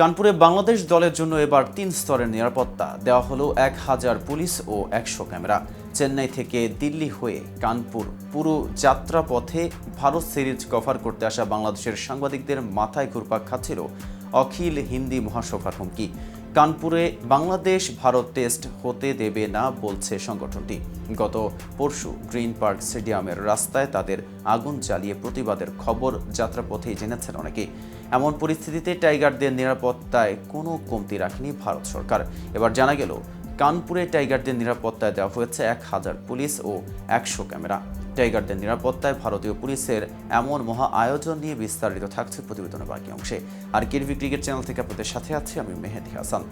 কানপুরে বাংলাদেশ দলের জন্য এবার তিন স্তরের নিরাপত্তা। দেওয়া হলো এক হাজার পুলিশ ও একশো ক্যামেরা। চেন্নাই থেকে দিল্লি হয়ে কানপুর পুরো যাত্রা পথে ভারত সিরিজ কভার করতে আসা বাংলাদেশের সাংবাদিকদের মাথায় ঘুরপাক খাচ্ছিল অখিল হিন্দি মহাসভার হুমকি। কানপুরে বাংলাদেশ ভারত টেস্ট হতে দেবে না বলছে সংগঠনটি। গত পরশু গ্রিন পার্ক স্টেডিয়ামের রাস্তায় তাদের আগুন জ্বালিয়ে প্রতিবাদের খবর যাত্রাপথেই জেনেছেন অনেকে। এমন পরিস্থিতিতে টাইগারদের নিরাপত্তায় কোনো কমতি রাখেনি ভারত সরকার। এবার জানা গেল, কানপুরে টাইগারদের নিরাপত্তায় দেওয়া হয়েছে এক হাজার পুলিশ ও একশো ক্যামেরা। টাইগারদের নিরাপত্তায় ভারতীয় পুলিশের এমন মহা আয়োজন নিয়ে বিস্তারিত থাকছে প্রতিবেদনের বাকি অংশে। আর কিরভি ক্রিকেট চ্যানেল থেকে আপনাদের সাথে আছি আমি মেহেদি হাসান।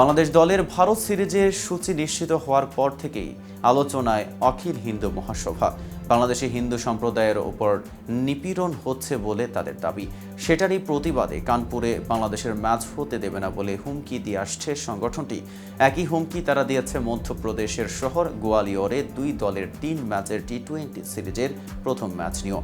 বাংলাদেশ দলের ভারত সিরিজের সূচি নিশ্চিত হওয়ার পর থেকেই আলোচনায় অখিল হিন্দু মহাসভা। বাংলাদেশে হিন্দু সম্প্রদায়ের ওপর নিপীড়ন হচ্ছে বলে তাদের দাবি। সেটারই প্রতিবাদে কানপুরে বাংলাদেশের ম্যাচ হতে দেবে না বলে হুমকি দিয়ে আসছে সংগঠনটি। একই হুমকি তারা দিয়েছে মধ্যপ্রদেশের শহর গোয়ালিয়রে দুই দলের তিন ম্যাচের টি টোয়েন্টি সিরিজের প্রথম ম্যাচ নিয়েও।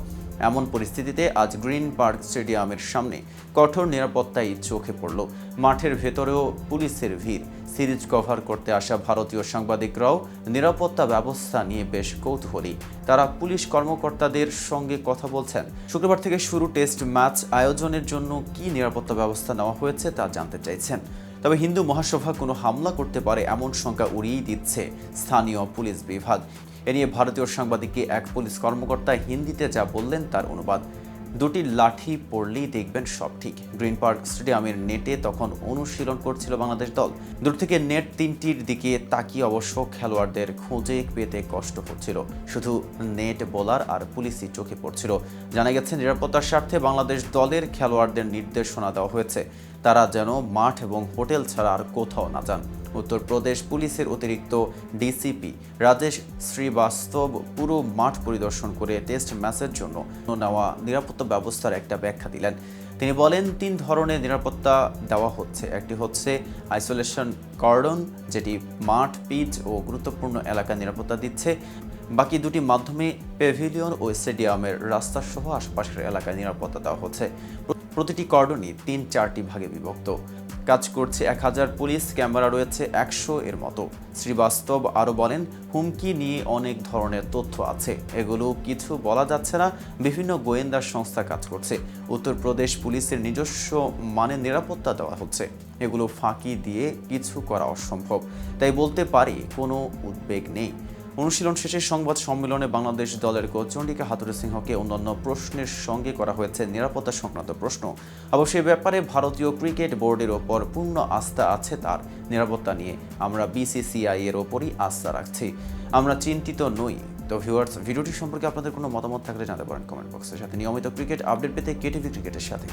এমন পরিস্থিতিতে আজ গ্রিন পার্ক স্টেডিয়ামের সামনে কঠোর নিরাপত্তাই চোখে পড়ল। মাঠের ভেতরেও পুলিশের ভিড়। সিরিজ কভার করতে আসা ভারতীয় সাংবাদিকরাও নিরাপত্তা ব্যবস্থা নিয়ে বেশ কৌতূহলী। তারা পুলিশ কর্মকর্তাদের সঙ্গে কথা বলছেন। শুক্রবার থেকে শুরু টেস্ট ম্যাচ আয়োজনের জন্য কি নিরাপত্তা ব্যবস্থা নেওয়া হয়েছে তা জানতে চাইছেন। তবে হিন্দু মহাসভা কোনো হামলা করতে পারে এমন শঙ্কা উড়িয়েই দিচ্ছে স্থানীয় পুলিশ বিভাগ। এ নিয়ে ভারতীয় সাংবাদিককে এক পুলিশ কর্মকর্তা হিন্দিতে যা বললেন তার অনুবাদ। দুটি লাঠি পড়লেই দেখবেন সব ঠিক। গ্রিন পার্ক স্টেডিয়ামের নেটে তখন অনুশীলন করছিল বাংলাদেশ দল। দূর থেকে নেট তিনটির দিকে তাকিয়ে অবশ্য খেলোয়াড়দের খোঁজে পেতে কষ্ট হচ্ছিল। শুধু নেট বোলার আর পুলিশই চোখে পড়ছিল। জানা গেছে, নিরাপত্তার স্বার্থে বাংলাদেশ দলের খেলোয়াড়দের নির্দেশনা দেওয়া হয়েছে। তারা যেন মাঠ এবং হোটেল ছাড়া আর কোথাও না যান। উত্তরপ্রদেশ পুলিশের অতিরিক্ত ডিসিপি রাজেশ শ্রীবাস্তব পুরো মাঠ পরিদর্শন করে টেস্ট ম্যাচের জন্য নেওয়া নিরাপত্তা ব্যবস্থার একটা ব্যাখ্যা দিলেন। তিনি বলেন, তিন ধরনের নিরাপত্তা দেওয়া হচ্ছে। একটি হচ্ছে আইসোলেশন কর্ডন, যেটি মাঠ, পিচ ও গুরুত্বপূর্ণ এলাকার নিরাপত্তা দিচ্ছে। বাকি দুটি মাধ্যমে পেভিলিয়ন ও স্টেডিয়ামের রাস্তা সহ আশপাশের এলাকায় নিরাপত্তা দেওয়া হচ্ছে। প্রতিটি কর্ডনই তিন চারটি ভাগে বিভক্ত। কাজ করছে এক হাজার পুলিশ, ক্যামেরা রয়েছে একশো এর মতো। শ্রীবাস্তব আরও বলেন, হুমকি নিয়ে অনেক ধরনের তথ্য আছে। এগুলো কিছু বলা যাচ্ছে না, বিভিন্ন গোয়েন্দা সংস্থা কাজ করছে। উত্তরপ্রদেশ পুলিশের নিজস্ব মানের নিরাপত্তা দেওয়া হচ্ছে। এগুলো ফাঁকি দিয়ে কিছু করা অসম্ভব। তাই বলতে পারি, কোনো উদ্বেগ নেই। অনুশীলন শেষে সংবাদ সম্মেলনে বাংলাদেশ দলের কোচ চন্ডিকা হাতুরে সিংহকে অন্যান্য প্রশ্নের সঙ্গে করা হয়েছে নিরাপত্তা সংক্রান্ত প্রশ্ন। অবশ্য ব্যাপারে ভারতীয় ক্রিকেট বোর্ডের ওপর পূর্ণ আস্থা আছে তার। নিরাপত্তা নিয়ে আমরা বিসিসিআই এর ওপরই আস্থা রাখছি। আমরা চিন্তিত নই। তো ভিউয়ার্স ভিডিওটি সম্পর্কে আপনাদের কোনো মতামত থাকলে জানাতে পারেন কমেন্ট বক্সের সাথে। নিয়মিত ক্রিকেট আপডেট পেতে কেটিভি ক্রিকেটের সাথে।